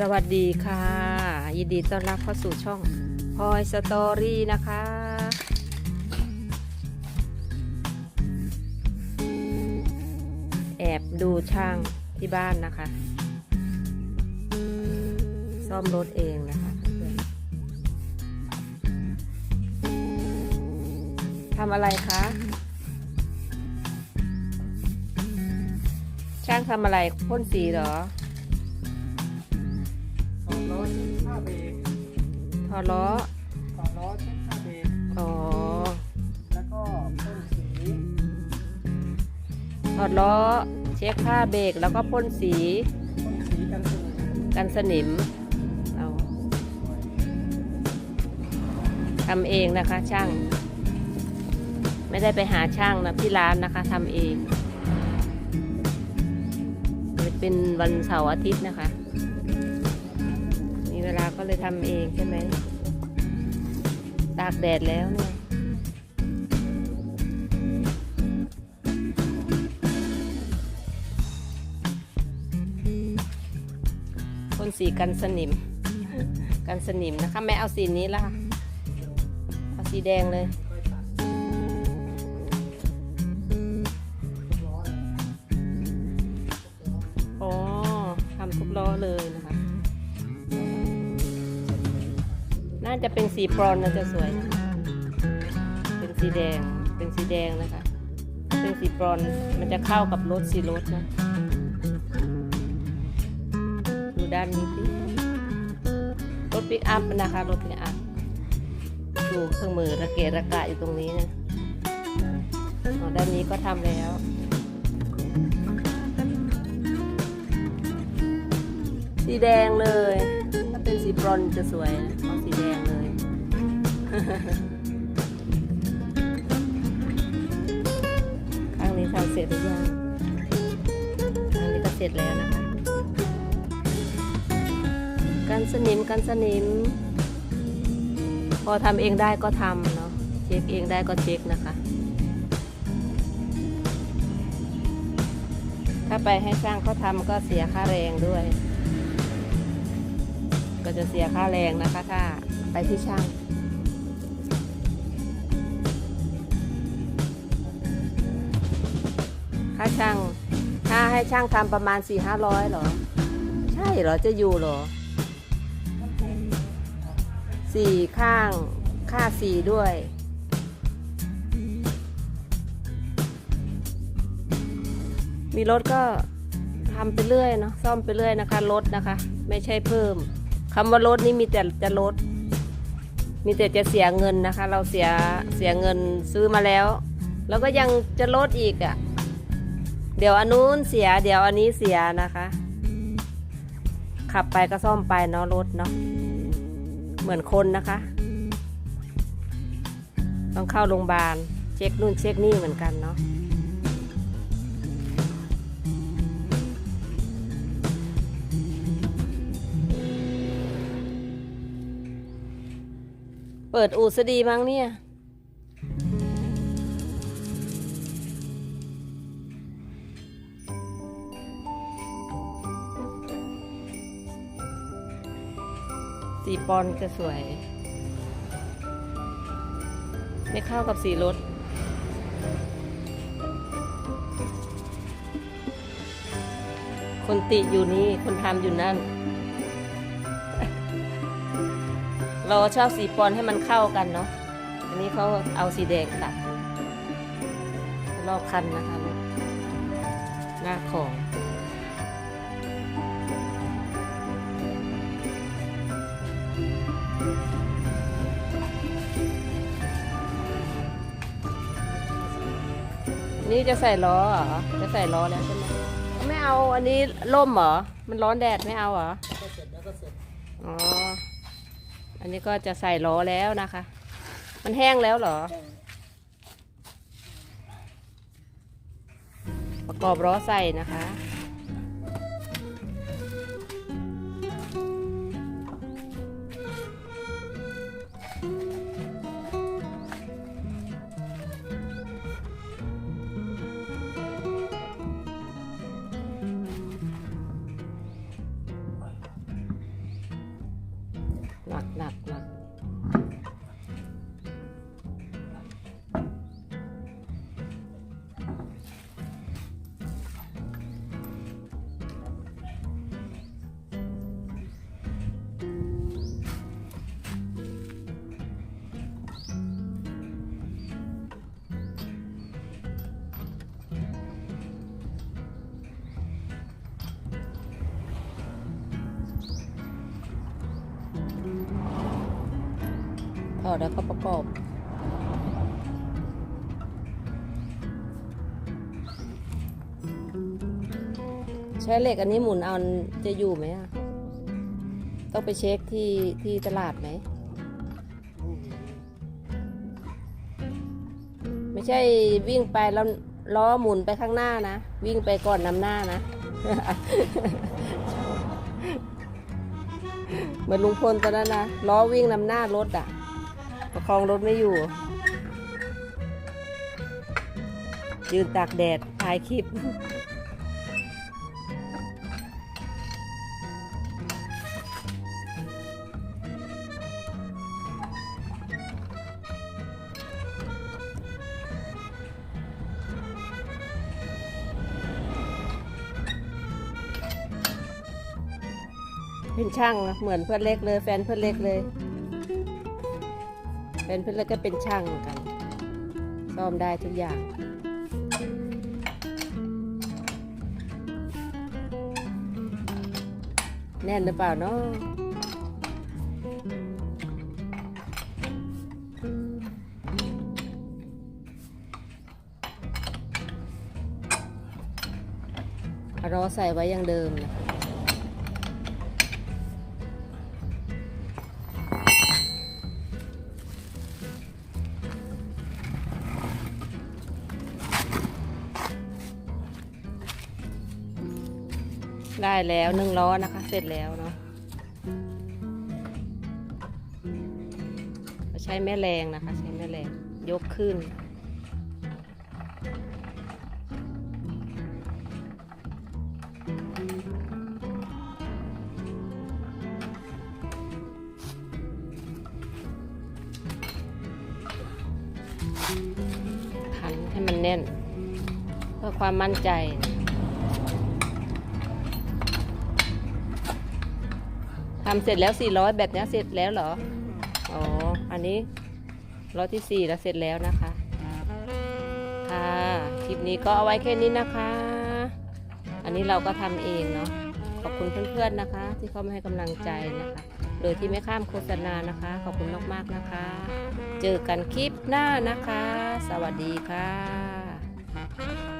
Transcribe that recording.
สวัสดีค่ะ ยินดีต้อนรับเข้าสู่ช่องพลอยสตอรี่นะคะ แอบดูช่างที่บ้านนะคะ ซ่อมรถเองนะคะทำอะไรคะ ช่างทำอะไรพ่นสีเหรอ ถอดล้อเช็คผ้าเบรกถอดล้อถอดล้อเช็คผ้าเบรกอ๋อแล้วก็พ่นสีถอดล้อเช็คผ้าเบรกแล้วก็พ่นสีพ่นสีกันสูกันสนิมเอาทำเองนะคะช่าง ไม่ได้ไปหาช่างนะที่ร้านนะคะทำเองเป็นวันเสาร์อาทิตย์นะคะ เวลาก็เลยทำเองใช่ไหมตากแดดแล้วเนี่ยพ่นสีกันสนิม กันสนิมนะคะ แม่เอาสีนี้ละค่ะ เอาสีแดงเลย น่าจะเป็นสีบรอนน่าจะสวย เป็นสีแดง เป็นสีแดงนะคะ เป็นสีบรอนมันจะเข้ากับรถสีรถนะ ดูด้านนี้สิรถปิกอัพนะคะรถปิกอัพดูเครื่องมือระเกะระกะอยู่ตรงนี้นะอ๋อด้านนี้ก็ทำแล้วสีแดงเลย ถ้าเป็นสีบรอนจะสวยนะ ข้างนี้ทำเสร็จหรือยังข้างนี้ก็เสร็จแล้วนะคะ กันสนิมกันสนิม พอทำเองได้ก็ทำเนาะ เช็คเองได้ก็เช็คนะคะ ถ้าไปให้ช่างเขาทำก็เสียค่าแรงด้วยก็จะเสียค่าแรงนะคะถ้าไปที่ช่าง ค่าช่างถ้าให้ช่างทำประมาณสี่ห้าร้อยหรอ ใช่เหรอจะอยู่เหรอสี่ข้าง ค่าสี่ด้วย มีรถก็ทำไปเรื่อยเนาะซ่อมไปเรื่อยนะคะลดนะคะ ไม่ใช่เพิ่มคำว่าลดนี่มีแต่จะลด มีแต่จะเสียเงินนะคะ เราเสียเสียเงินซื้อมาแล้ว แล้วก็ยังจะลดอีกอะ่ะ เดี๋ยวอันนู้นเสีย เดี๋ยวอันนี้เสียนะคะ ขับไปก็ซ่อมไปเนาะรถเนาะเหมือนคนนะคะ ต้องเข้าโรงพยาบาล เช็คนู่นเช็คนี่เหมือนกันเนาะเปิดอู่ซะดีมั้งเนี่ย สีปอนจะสวย ไม่เข้ากับสีรถคนติอยู่นี่คนทำอยู่นั่น เราชอบสีปอนให้มันเข้ากันเนาะ อันนี้เขาเอาสีแดงตัดรอบคันนะคะหน้าของ นี่จะใส่ล้อเหรอ จะใส่ล้อแล้วใช่ไหมไม่เอาอันนี้ร่มเหรอ มันร้อนแดดไม่เอาเหรอเสร็จแล้วก็เสร็จอ๋อ อันนี้ก็จะใส่ล้อแล้วนะคะ มันแห้งแล้วเหรอ ประกอบล้อใส่นะคะ แล้วก็ประกอบ ใช้เหล็กอันนี้หมุนเอาจะอยู่ไหมอะต้องไปเช็คที่ที่ตลาดไหม ไม่ใช่วิ่งไปแล้วล้อหมุนไปข้างหน้านะ วิ่งไปก่อนนำหน้านะเหมือนลุงพลตอนนั้นนะล้อวิ่งนำหน้ารถอะ ประคองรถไม่อยู่ ยืนตากแดดถ่ายคลิปเป็นช่างเหมือนเพื่อนเล็กเลย แฟนเพื่อนเล็กเลย แฟนเพื่อนเล็กก็เป็นช่างกันซ่อมได้ทุกอย่างแน่นหรือเปล่าเนาะเอาล้อใส่ไว้อย่างเดิมนะคะ ได้แล้วหนึ่งล้อนะคะ เสร็จแล้วเนาะใช้แม่แรงนะคะ ใช้แม่แรงยกขึ้น พันให้มันแน่น เพื่อความมั่นใจ ทำเสร็จแล้ว400แบบนี้เสร็จแล้วเหรอ อ๋อ อันนี้ร้อบที่4แล้วเสร็จแล้วนะคะ ค่ะ คลิปนี้ก็เอาไว้แค่นี้นะคะ อันนี้เราก็ทำเองเนาะ ขอบคุณเพื่อนๆนะคะ ที่เข้ามาให้กำลังใจนะคะ โดยที่ไม่ข้ามโฆษณานะคะ ขอบคุณมากๆนะคะ เจอกันคลิปหน้านะคะ สวัสดีค่ะ